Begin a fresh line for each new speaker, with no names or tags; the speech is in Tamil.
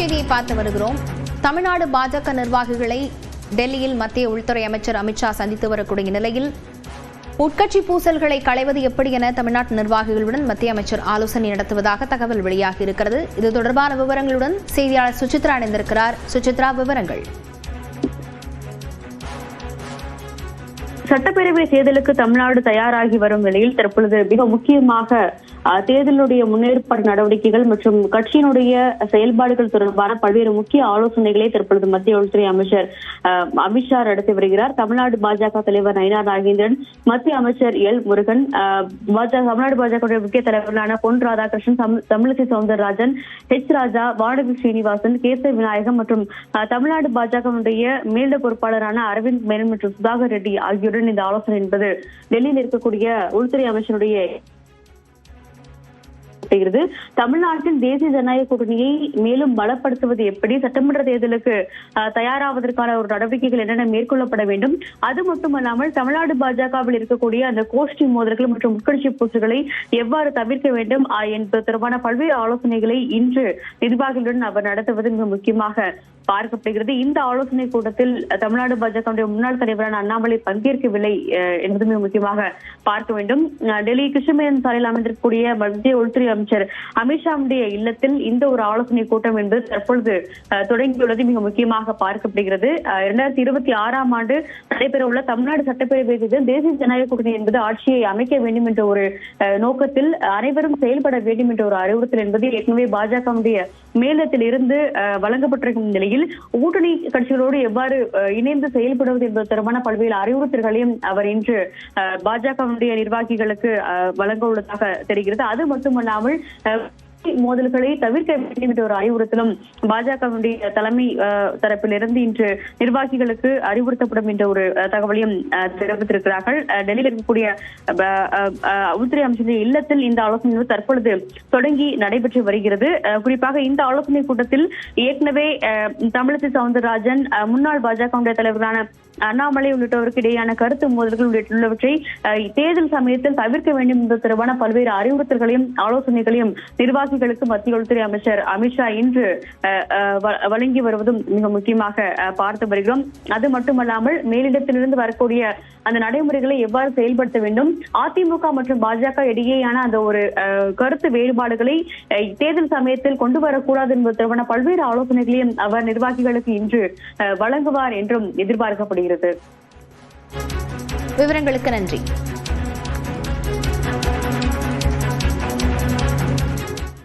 பார்த்து வருகிறோம். தமிழ்நாடு பாஜக நிர்வாகிகளை டெல்லியில் மத்திய உள்துறை அமைச்சர் அமித்ஷா சந்தித்து வரக்கூடிய நிலையில் உட்கட்சி பூசல்களை களைவது எப்படி என தமிழ்நாட்டு நிர்வாகிகளுடன் மத்திய அமைச்சர் ஆலோசனை நடத்துவதாக தகவல் வெளியாகி இருக்கிறது. இது தொடர்பான விவரங்களுடன் செய்தியாளர் சுசித்ரா இணைந்திருக்கிறார். சுசித்ரா விவரங்கள்.
சட்டப்பேரவை தேர்தலுக்கு தமிழ்நாடு தயாராகி வரும் நிலையில் தற்பொழுது மிக முக்கியமாக தேர்தலுடைய முன்னேற்பாடு நடவடிக்கைகள் மற்றும் கட்சியினுடைய செயல்பாடுகள் தொடர்பான பல்வேறு முக்கிய ஆலோசனைகளை தற்பொழுது மத்திய உள்துறை அமைச்சர் அமித்ஷா நடத்தி வருகிறார். தமிழ்நாடு பாஜக தலைவர் நயினா நாகேந்திரன் மத்திய அமைச்சர் எல் முருகன் பாஜக தமிழ்நாடு பாஜக முக்கிய தலைவர்களான பொன் ராதாகிருஷ்ணன் தமிழிசை சவுந்தரராஜன் ஹெச் ராஜா வானதி ஸ்ரீனிவாசன் கேசவ விநாயகம் மற்றும் அஹ், தமிழ்நாடு பாஜகவுடைய மேலிட பொறுப்பாளரான அரவிந்த் மேனன் மற்றும் சுதாகர் ரெட்டி ஆகியோருடன் இந்த ஆலோசனை என்பது டெல்லியில் இருக்கக்கூடிய உள்துறை அமைச்சருடைய நடத்தப்படுகிறது. தமிழ்நாட்டில் தேசிய ஜனநாயக கூட்டணியை மேலும் பலப்படுத்துவது எப்படி? சட்டமன்ற தேர்தலுக்கு தயாராவதற்கான ஒரு நடவடிக்கைகள் என்னென்ன மேற்கொள்ளப்பட வேண்டும்? அது மட்டுமல்லாமல் தமிழ்நாடு பாஜகவில் இருக்கக்கூடிய அந்த கோஷ்டி மோதல்கள் மற்றும் உட்கட்சி பூசுகளை எவ்வாறு தவிர்க்க வேண்டும்? என்பது தொடர்பான பல்வேறு ஆலோசனைகளை இன்று நிர்வாகிகளுடன் அவர் நடத்துவது மிக முக்கியமாக பார்க்கப்படுகிறது. இந்த ஆலோசனை கூட்டத்தில் தமிழ்நாடு பாஜக முன்னாள் தலைவரான அண்ணாமலை பங்கேற்கவில்லை என்பது மிக முக்கியமாக பார்க்க வேண்டும். டெல்லி கிருஷ்ணமேனன் சாலையில் அமைந்திருக்கக்கூடிய மத்திய உள்துறை முதலமைச்சர் அமித்ஷாவுடைய இல்லத்தில் இந்த ஒரு ஆலோசனை கூட்டம் என்பது தற்பொழுது தொடங்கியுள்ளது. மிக முக்கியமாக பார்க்கப்படுகிறது. இரண்டாயிரத்தி இருபத்தி ஆறாம் ஆண்டு நடைபெறவுள்ள தமிழ்நாடு சட்டப்பேரவை தேர்தல் தேசிய ஜனநாயக கூட்டணி என்பது ஆட்சியை அமைக்க வேண்டும் என்ற ஒரு நோக்கத்தில் அனைவரும் செயல்பட வேண்டும் என்ற ஒரு அறிவுறுத்தல் என்பது ஏற்கனவே பாஜகவுடைய மேலத்தில் இருந்து வழங்கப்பட்டிருக்கும் நிலையில் கூட்டணி கட்சிகளோடு எவ்வாறு இணைந்து செயல்படுவது என்பது தொடர்பான பல்வேறு அறிவுறுத்தல்களையும் அவர் இன்று பாஜகவுடைய நிர்வாகிகளுக்கு வழங்க உள்ளதாக தெரிகிறது. அது மட்டுமல்லாமல் இல்லாமல் மோதல்களை தவிர்க்க வேண்டும் என்ற ஒரு அறிவுறுத்தலும் பாஜகவுடைய தலைமை தரப்பிலிருந்து இன்று நிர்வாகிகளுக்கு அறிவுறுத்தப்படும் என்ற ஒரு தகவலையும் அஹ், தெரிவித்திருக்கிறார்கள். டெல்லியில் இருக்கக்கூடிய உள்துறை அமைச்சரின் இல்லத்தில் இந்த ஆலோசனை தற்பொழுது தொடங்கி நடைபெற்று வருகிறது. அஹ், குறிப்பாக இந்த ஆலோசனை கூட்டத்தில் ஏற்கனவே அஹ், தமிழிசை சவுந்தரராஜன் அஹ், முன்னாள் பாஜகவுடைய தலைவரான அண்ணாமலை உள்ளிட்டவருக்கு இடையேயான கருத்து மோதல்கள் உள்ளிட்டுள்ளவற்றை தேர்தல் சமயத்தில் தவிர்க்க வேண்டும் என்பது தொடர்பான பல்வேறு அறிவுறுத்தல்களையும் ஆலோசனைகளையும் நிர்வாகிகளுக்கு மத்திய உள்துறை அமைச்சர் அமித்ஷா இன்று வழங்கி வருவதும் மிக முக்கியமாக பார்த்து வருகிறோம். அது மட்டுமல்லாமல் மேலிடத்திலிருந்து வரக்கூடிய அந்த நடைமுறைகளை எவ்வாறு செயல்படுத்த வேண்டும்? அதிமுக மற்றும் பாஜக இடையேயான அந்த ஒரு அஹ், கருத்து வேறுபாடுகளை தேர்தல் சமயத்தில் கொண்டு வரக்கூடாது என்பது தொடர்பான பல்வேறு ஆலோசனைகளையும் அவர் நிர்வாகிகளுக்கு இன்று அஹ், வழங்குவார் என்றும் எதிர்பார்க்கப்படுகிறது.
விவரங்களுக்கு நன்றி.